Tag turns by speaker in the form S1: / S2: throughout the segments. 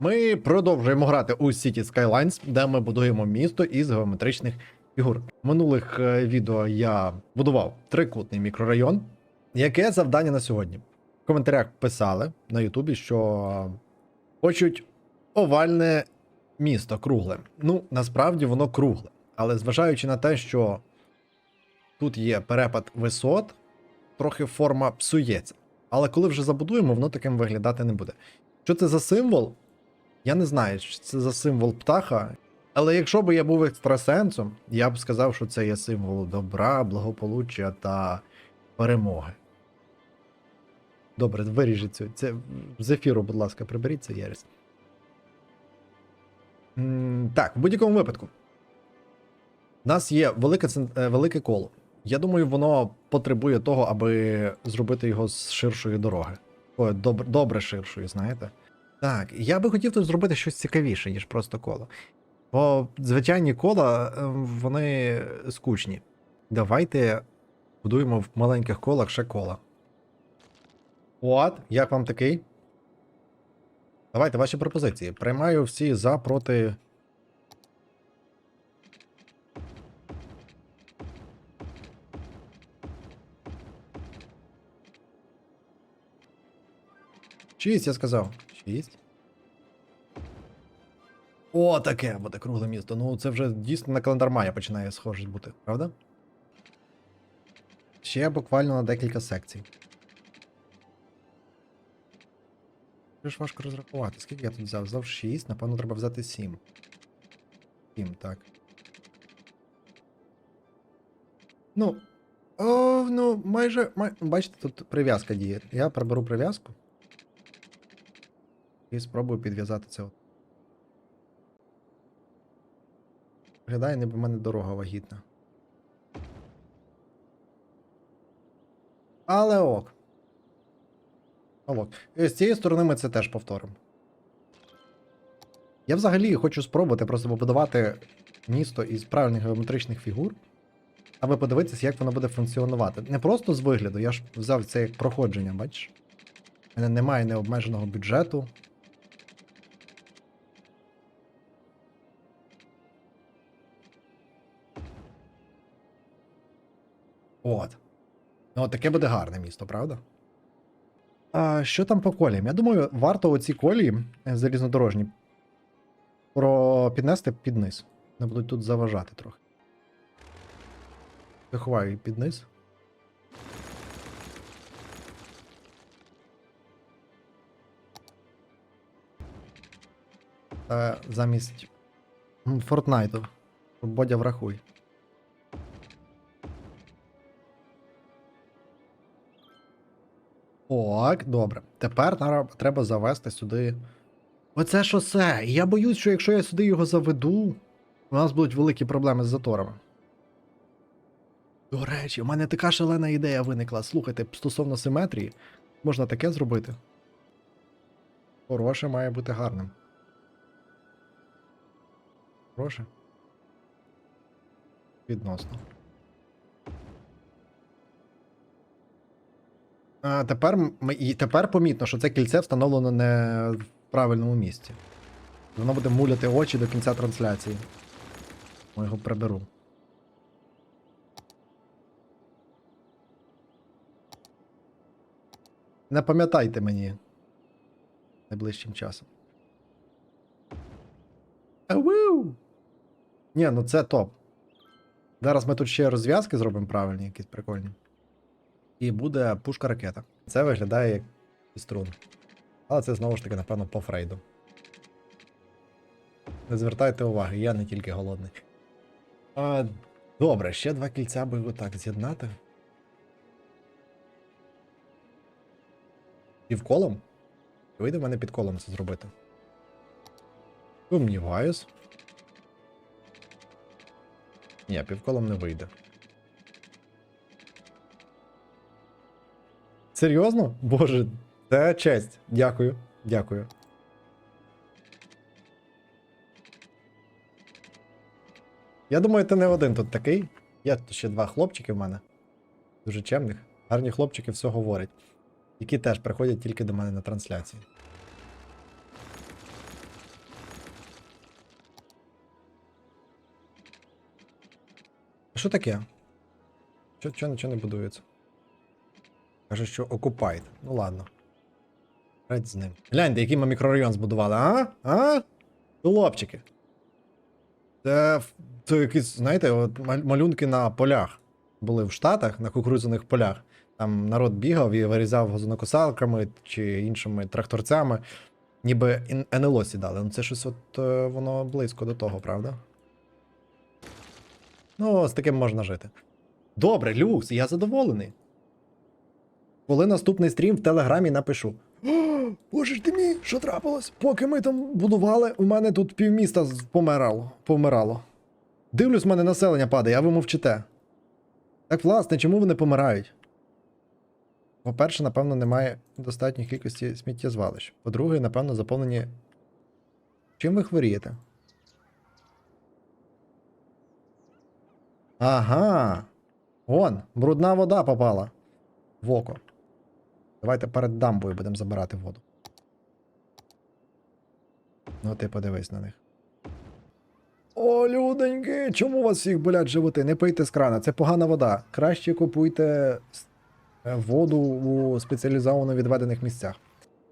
S1: Ми продовжуємо грати у City Skylines, де ми будуємо місто із геометричних фігур. Минулих е, відео я будував трикутний мікрорайон. Яке завдання на сьогодні? В коментарях писали на Ютубі, що хочуть овальне місто кругле. Ну, насправді воно кругле. Але зважаючи на те, що тут є перепад висот, трохи форма псується. Але коли вже забудуємо, воно таким виглядати не буде. Що це за символ? Я не знаю, що це за символ птаха. Але якщо б я був екстрасенсом, я б сказав, що це є символ добра, благополуччя та перемоги. Добре, виріжіть цю. Це з ефіру, будь ласка, приберіть це Єріс. Так, в будь-якому випадку. У нас є велике, е, велике коло. Я думаю, воно потребує того, аби зробити його з ширшої дороги. Ой, добре, добре ширшою, знаєте. Так, я би хотів тут зробити щось цікавіше, ніж просто коло. Бо звичайні кола, е, вони скучні. Давайте будуємо в маленьких колах ще кола. От, як вам такий? Давайте ваші пропозиції. Приймаю всі за проти. Шість, я сказав. Шість. О, таке буде кругле місто. Ну, це вже дійсно на календар мая починає схоже бути, правда? Ще буквально на декілька секцій. Це ж важко розрахувати. Скільки я тут взяв? Взяв 6, напевно, треба взяти 7. 7, так. Ну. О, ну, майже. Май... Бачите, тут прив'язка діє. Я приберу прив'язку. І спробую підв'язати це. Виглядає, ніби в мене дорога вагітна. Але ок. Ок. І з цієї сторони ми це теж повторимо. Я взагалі хочу спробувати просто побудувати місто із правильних геометричних фігур, аби подивитися, як воно буде функціонувати. Не просто з вигляду, я ж взяв це як проходження, бачиш? У мене немає необмеженого бюджету. От. Ну, таке буде гарне місто, правда? А що там по коліям? Я думаю, варто оці колії е, залізнодорожні про... піднести під низ. Не будуть тут заважати трохи. Заховаю під низ. Та замість Фортнайту. Бодя врахуй. Так, добре. Тепер треба завести сюди. Оце шосе. І Я боюсь, що якщо я сюди його заведу, у нас будуть великі проблеми з заторами. До речі, у мене така шалена ідея виникла. Слухайте, стосовно симетрії, можна таке зробити. Хороше має бути гарним. Хороше. Відносно. А, тепер, і тепер помітно, що це кільце встановлено не в правильному місці. Воно буде муляти очі до кінця трансляції. Я його приберу. Не пам'ятайте мені найближчим часом. Ау! Ні, ну це топ. Зараз ми тут ще розв'язки зробимо правильні, якісь прикольні. І буде пушка ракета. Це виглядає як струн. Але це знову ж таки, напевно, по Фрейду. Не звертайте уваги, я не тільки голодний. А, добре, ще два кільця би отак з'єднати. Півколом? Вийде в мене під колом це зробити. Сумніваюсь. Ні, півколом не вийде. Серйозно? Боже, це честь. Дякую, дякую. Я думаю, ти не один тут такий. Є ще два хлопчики в мене. Дуже чемних. Гарні хлопчики все говорять. Які теж приходять тільки до мене на трансляції. Що таке? Чого нічого не будується? Каже, що окупайт. Ну ладно. Греть з ним. Гляньте, який ми мікрорайон збудували, а? А? Хлопчики. Це, це якісь, знаєте, от малюнки на полях. Були в Штатах, на кукурудзяних полях. Там народ бігав і вирізав газонокосалками чи іншими тракторцями. Ніби НЛО сідали. Ну це щось от е, воно близько до того, правда? Ну, з таким можна жити. Добре, люкс, я задоволений. Коли наступний стрім в Телеграмі напишу. «О, Боже ж ти мій, що трапилось? Поки ми там будували, у мене тут півміста помирало. помирало. Дивлюсь, в мене населення падає, а ви мовчите. Так, власне, чому вони помирають? По-перше, напевно, немає достатньої кількості сміттєзвалищ. По-друге, напевно, заповнені. Чим ви хворієте? Ага. Вон, брудна вода попала в око. Давайте перед дамбою будемо забирати воду. Ну, ти подивись на них. О, люденьки, чому у вас всіх болять животи? Не пийте з крана, це погана вода. Краще купуйте е, воду у спеціалізовано відведених місцях.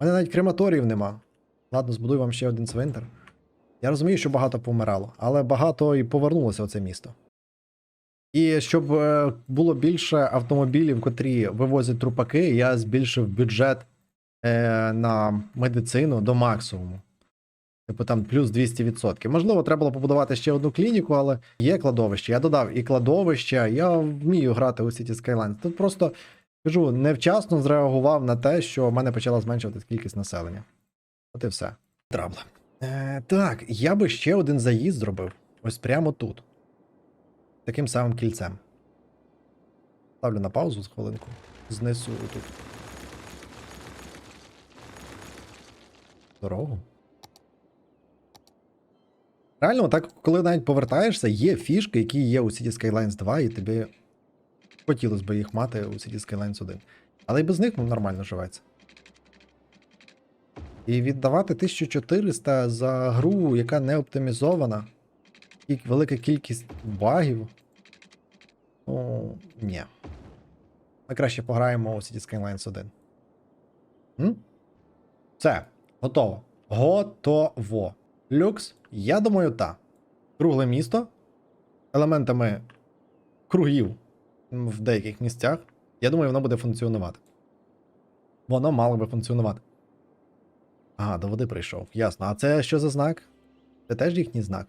S1: У мене навіть крематоріїв нема. Ладно, збудую вам ще один цвинтар. Я розумію, що багато помирало, але багато і повернулося в це місто. І щоб е, було більше автомобілів, котрі вивозять трупаки, я збільшив бюджет е, на медицину до максимуму. Типу там плюс 200%. Можливо, треба було побудувати ще одну клініку, але є кладовище. Я додав і кладовище, я вмію грати у City Skylines. Тут просто кажу, невчасно зреагував на те, що в мене почала зменшуватись кількість населення. От і все. Трабла. Е, так, я би ще один заїзд зробив. Ось прямо тут. Таким самим кільцем. Ставлю на паузу з хвилинку. Знесу тут. Дорогу. Реально, так, коли навіть повертаєшся, є фішки, які є у City Skylines 2, і тобі хотілося б їх мати у City Skylines 1. Але і без них ну, нормально живеться. І віддавати 1400 за гру, яка не оптимізована, і велика кількість багів. Ну, ні. Ми краще пограємо у City Skylines 1. М? Все, готово. Готово. Люкс, я думаю, та. Кругле місто. Елементами кругів в деяких місцях. Я думаю, воно буде функціонувати. Воно мало би функціонувати. Ага, до води прийшов. Ясно. А це що за знак? Це теж їхній знак.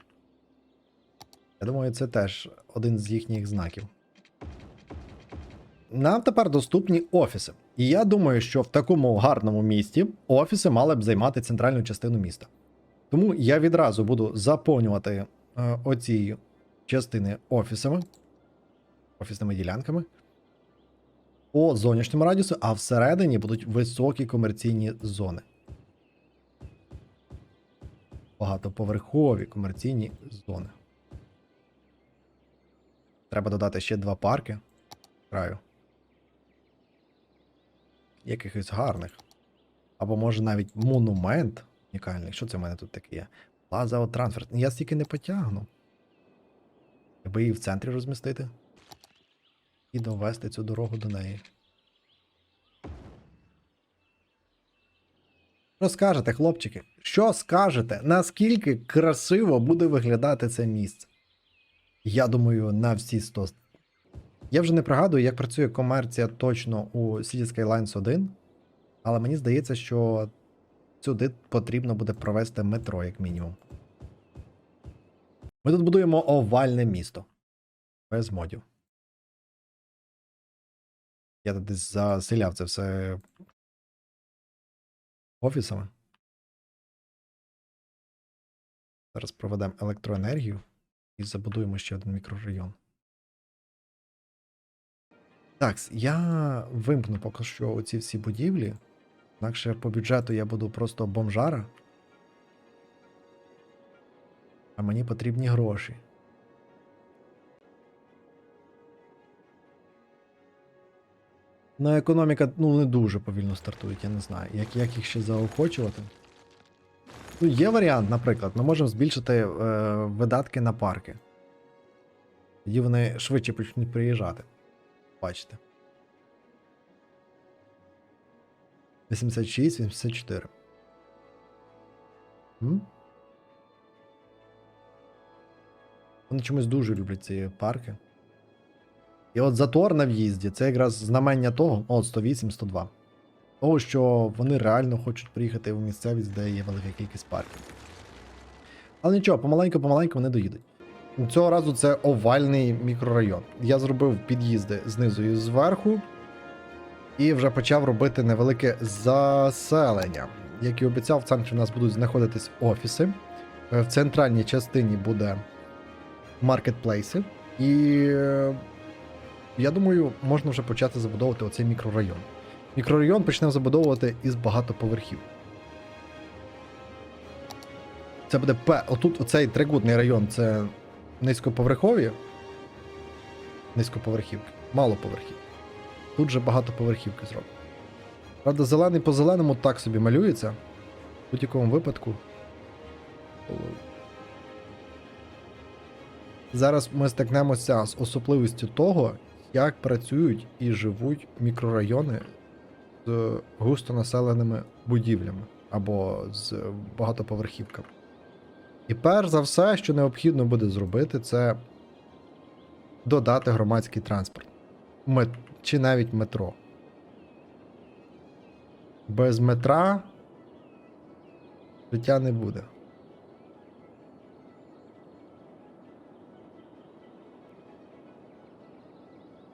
S1: Я думаю, це теж один з їхніх знаків. Нам тепер доступні офіси. І я думаю, що в такому гарному місті офіси мали б займати центральну частину міста. Тому я відразу буду заповнювати е, оці частини офісами, офісними ділянками по зовнішньому радіусу, а всередині будуть високі комерційні зони. Багатоповерхові комерційні зони. Треба додати ще два парки краю. Якихось гарних. Або може навіть монумент унікальний. Що це в мене тут таке є? Плаза трансфер. Я стільки не потягну. Треба її в центрі розмістити. І довести цю дорогу до неї. Що скажете, хлопчики? Що скажете? Наскільки красиво буде виглядати це місце? Я думаю, на всі 100. Я вже не пригадую, як працює комерція точно у City Skylines 1, але мені здається, що сюди потрібно буде провести метро, як мінімум. Ми тут будуємо овальне місто. Без модів. Я тут десь заселяв це все офісами. Зараз проведемо електроенергію і забудуємо ще один мікрорайон. Так, я вимкну поки що оці всі будівлі. Інакше по бюджету я буду просто бомжара. А мені потрібні гроші. Ну, економіка ну, не дуже повільно стартують, я не знаю. Як, як їх ще заохочувати? Ну, є варіант, наприклад, ми можемо збільшити е, видатки на парки. Тоді вони швидше почнуть приїжджати. Бачите. 86, 84. М? Вони чомусь дуже люблять ці парки. І от затор на в'їзді це якраз знамення того, от 108, 102. Того, що вони реально хочуть приїхати в місцевість, де є велика кількість парків. Але нічого, помаленьку-помаленьку вони доїдуть. Цього разу це овальний мікрорайон. Я зробив під'їзди знизу і зверху. І вже почав робити невелике заселення. Як і обіцяв, в центрі у нас будуть знаходитись офіси. Е, В центральній частині буде маркетплейси. І е, я думаю, можна вже почати забудовувати оцей мікрорайон. Мікрорайон почнемо забудовувати із багатоповерхів. Це буде П. Отут оцей трикутний район це низькоповерхові. Низькоповерхівки. Малоповерхівки. Тут же багатоповерхівки зроблено. Правда, зелений по зеленому так собі малюється. В будь-якому випадку. Зараз ми стикнемося з особливістю того, як працюють і живуть мікрорайони з густонаселеними будівлями або з багатоповерхівками. І перш за все, що необхідно буде зробити, це додати громадський транспорт. Мет... Чи навіть метро. Без метра життя не буде.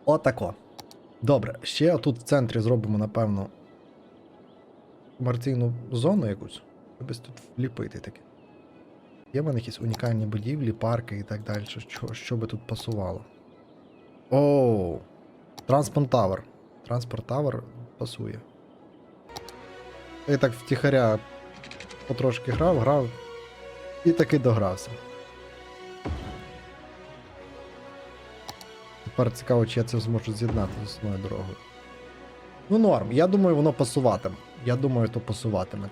S1: Отако. Добре, ще тут в центрі зробимо, напевно, комерційну зону якусь. Щоб тут вліпити таке. Є в мене якісь унікальні будівлі, парки і так далі, що, що би тут пасувало. Оу. Транспорт Тавер. Транспорт Тавер пасує. Я так втіхаря потрошки грав, грав і таки догрався. Тепер цікаво, чи я це зможу з'єднати з основною дорогою. Ну, норм. Я думаю, воно пасуватиме. Я думаю, то пасуватиме.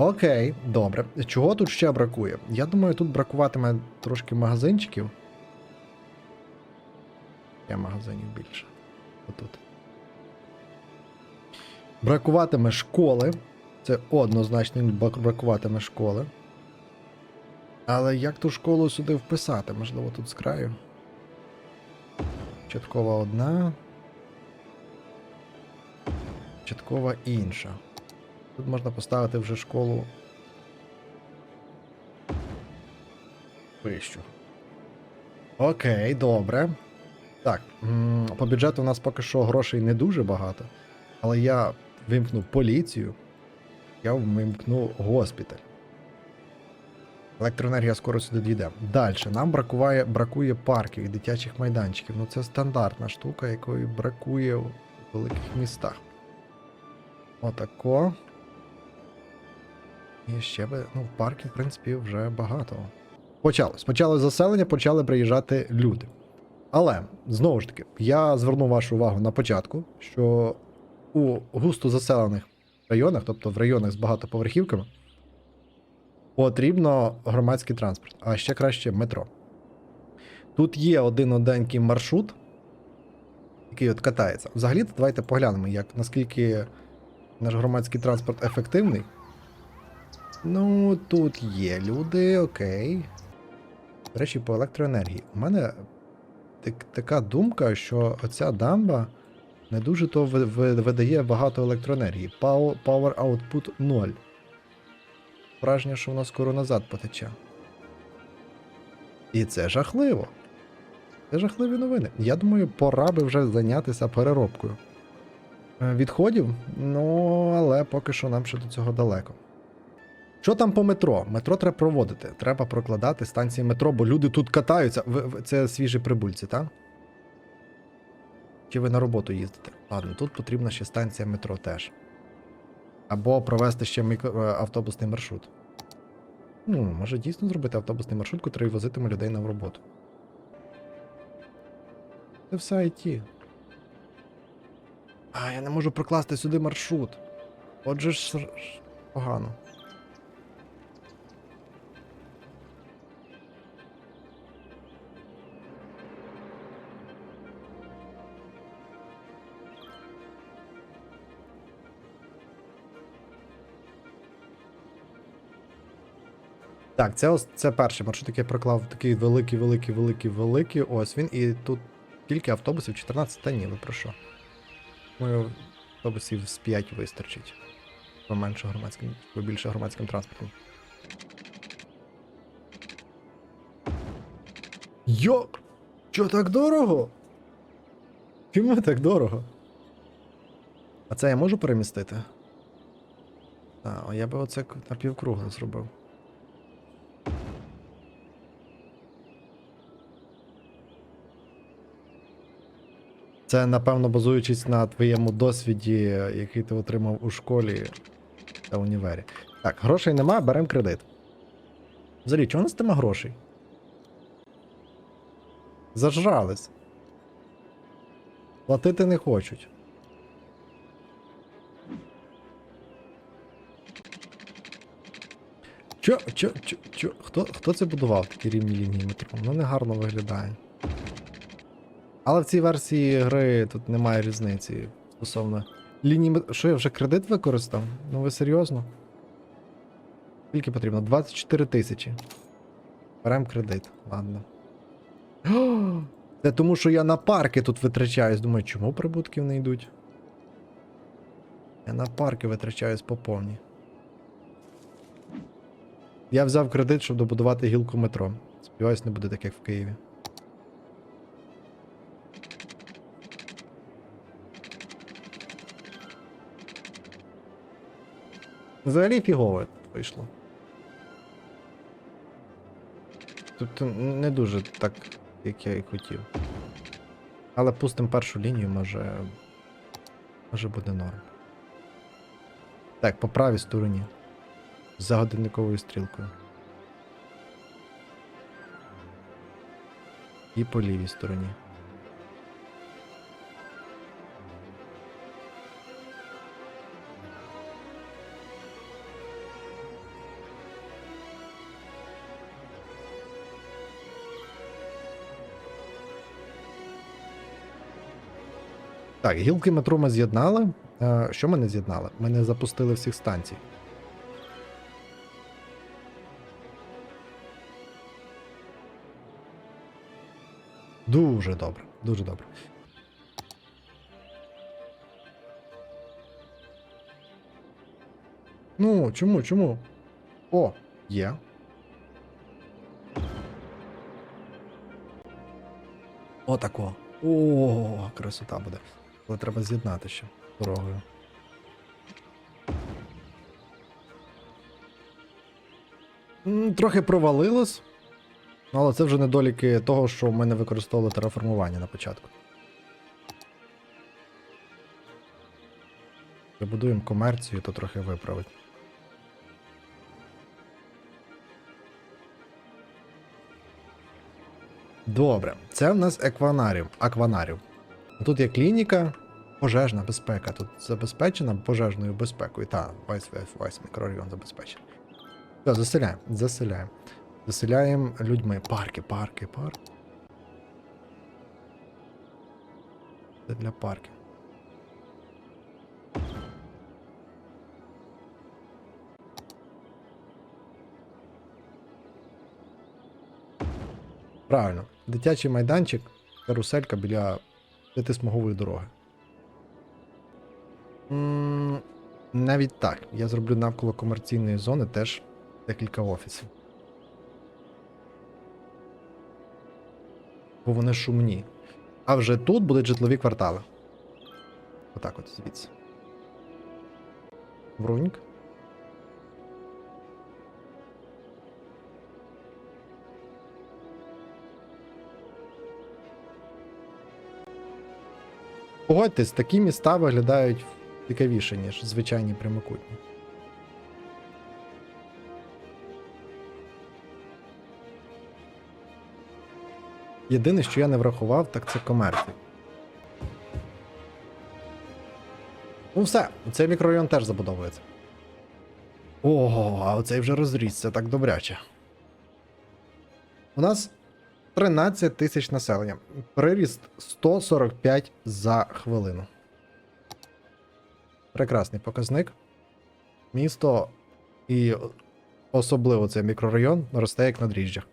S1: Окей, добре. Чого тут ще бракує? Я думаю, тут бракуватиме трошки магазинчиків. Є магазинів більше. Отут. Бракуватиме школи. Це однозначно бракуватиме школи. Але як ту школу сюди вписати? Можливо, тут з краю. Початкова одна. Початкова інша. Тут можна поставити вже школу. Вищу. Окей, добре. Так, по бюджету у нас поки що грошей не дуже багато. Але я вимкнув поліцію. Я вимкну госпіталь. Електроенергія скоро сюди дійде. Далі. Нам бракує, бракує парків і дитячих майданчиків. Ну це стандартна штука, якої бракує в великих містах. Отако. І ще би, ну, в парків, в принципі, вже багато. Почалось. Почалось заселення, почали приїжджати люди. Але, знову ж таки, я зверну вашу увагу на початку, що у густо заселених районах, тобто в районах з багатоповерхівками, потрібно громадський транспорт, а ще краще метро. Тут є один оденький маршрут, який от катається. Взагалі, давайте поглянемо, як, наскільки наш громадський транспорт ефективний. Ну, тут є люди, окей. До речі, по електроенергії. У мене так, така думка, що оця дамба не дуже то ви- ви- видає багато електроенергії. Power, output 0. Враження, що воно скоро назад потече. І це жахливо. Це жахливі новини. Я думаю, пора би вже зайнятися переробкою. Е, Відходів, ну, але поки що нам ще до цього далеко. Що там по метро? Метро треба проводити. Треба прокладати станції метро, бо люди тут катаються. Це свіжі прибульці, так? Чи ви на роботу їздите? Ладно, тут потрібна ще станція метро теж. Або провести ще мікро... е, автобусний маршрут. Ну, може дійсно зробити автобусний маршрут, який возитиме людей на роботу. Це все IT. А, я не можу прокласти сюди маршрут. Отже ж погано. Так, це ось це перший маршрут, який я проклав такий великий, великий, великий, великий. Ось він. І тут кілька автобусів, 14 та ні, ви про що? Думаю, автобусів з 5 вистачить. Поменше громадським, побільше громадським транспортом. Йо! Чо так дорого? Чому так дорого? А це я можу перемістити? А, я би оце напівкругло зробив. Це, напевно, базуючись на твоєму досвіді, який ти отримав у школі та універі. Так, грошей нема, беремо кредит. Взагалі, чого у нас нема грошей? Зажрались. Платити не хочуть. Чо, чо, чо, чо, хто, хто це будував такі рівні лінії метро? Воно не гарно виглядає. Але в цій версії гри тут немає різниці стосовно лінії. Що я вже кредит використав? Ну ви серйозно? Скільки потрібно? 24 тисячі. Берем кредит, ладно. Це тому, що я на парки тут витрачаюсь. Думаю, чому прибутків не йдуть? Я на парки витрачаюсь по повній. Я взяв кредит, щоб добудувати гілку метро. Сподіваюсь, не буде так, як в Києві. Взагалі фігово вийшло. Тобто не дуже так, як я і хотів. Але пустимо першу лінію, може. Може буде норм. Так, по правій стороні. За годинниковою стрілкою. І по лівій стороні. Так, гілки метро ми з'єднали. Е, Що ми не з'єднали? Ми не запустили всіх станцій. Дуже добре, дуже добре. Ну, чому, чому? О, є. Отако. О, красота буде. Але треба з'єднати ще дорогою. Трохи провалилось. Але це вже недоліки того, що ми не використовували тераформування на початку. Прибудуємо комерцію, то трохи виправить. Добре, це в нас екванаріум. Акванаріум. Тут є клініка, пожежна безпека. Тут забезпечена пожежною безпекою. Та, весь весь весь мікрорайон забезпечений. Все, заселяємо, заселяємо. Заселяємо людьми. Парки, парки, парки. Це для парків. Правильно. Дитячий майданчик, каруселька біля п'ятисмугової дороги. Навіть так. Я зроблю навколо комерційної зони теж декілька офісів. Бо вони шумні. А вже тут будуть житлові квартали. Отак от звідси. Бруньк. Погодьтесь, такі міста виглядають цікавіше, ніж звичайні прямокутні. Єдине, що я не врахував, так це комерцію. Ну все, цей мікрорайон теж забудовується. Ого, а оцей вже розрісся так добряче. У нас 13 тисяч населення. Приріст 145 за хвилину. Прекрасний показник. Місто і особливо цей мікрорайон, росте як на дріжджах.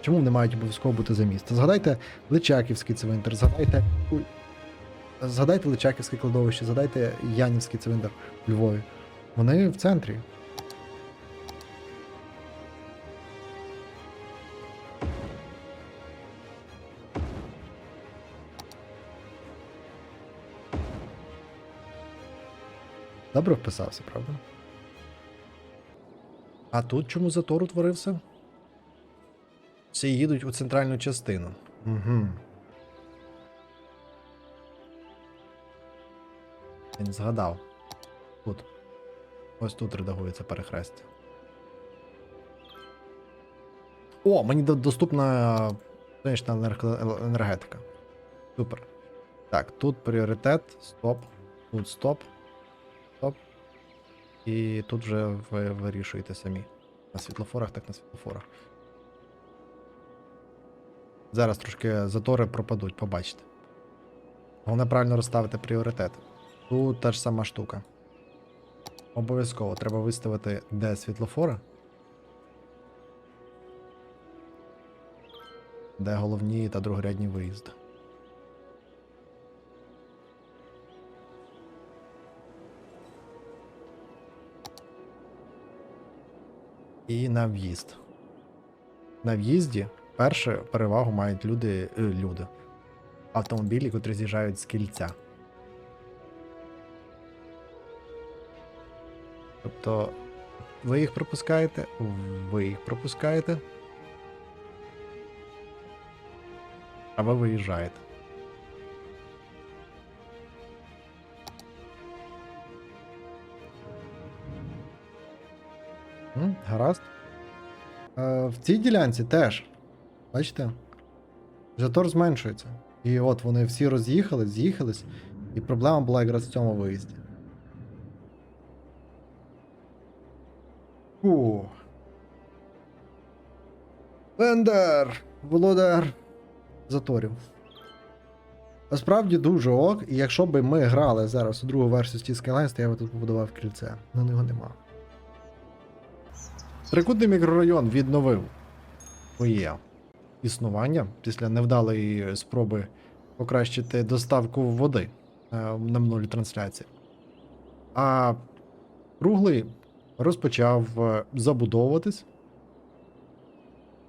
S1: Чому не мають обов'язково бути за місто? Згадайте Личаківський цвинтар, згадайте. Згадайте Личаківське кладовище, згадайте Янівський цвинтар у Львові. Вони в центрі. Добре вписався, правда? А тут чому затор утворився? Всі їдуть у центральну частину. Угу. Він згадав. Тут. Ось тут редагується перехрестя. О, мені доступна сонячна енергетика. Супер. Так, тут пріоритет, стоп, тут стоп. І тут вже ви вирішуєте самі. На світлофорах, так на світлофорах. Зараз трошки затори пропадуть, побачите. Головне правильно розставити пріоритет. Тут та ж сама штука. Обов'язково треба виставити де світлофори. Де головні та другорядні виїзди. І на в'їзд. На в'їзді перше перевагу мають люди, е, люди. Автомобілі, котрі з'їжджають з кільця. Тобто ви їх пропускаєте, ви їх пропускаєте. А ви виїжджаєте. Гаразд. Е, в цій ділянці теж. Бачите? Затор зменшується. І от вони всі роз'їхались, з'їхались, і проблема була якраз в цьому виїзді. Фу. Бендер! Володар заторів. Насправді дуже ок, і якщо б ми грали зараз у другу версію Steel Skylines, то я би тут побудував кільце. Ну його нема. Трикутний мікрорайон відновив своє існування після невдалої спроби покращити доставку води е, на минулій трансляції. А круглий розпочав е, забудовуватись.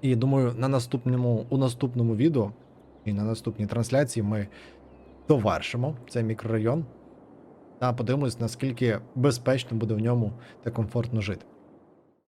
S1: І думаю, на наступному, у наступному відео і на наступній трансляції ми довершимо цей мікрорайон та подивимось, наскільки безпечно буде в ньому та комфортно жити.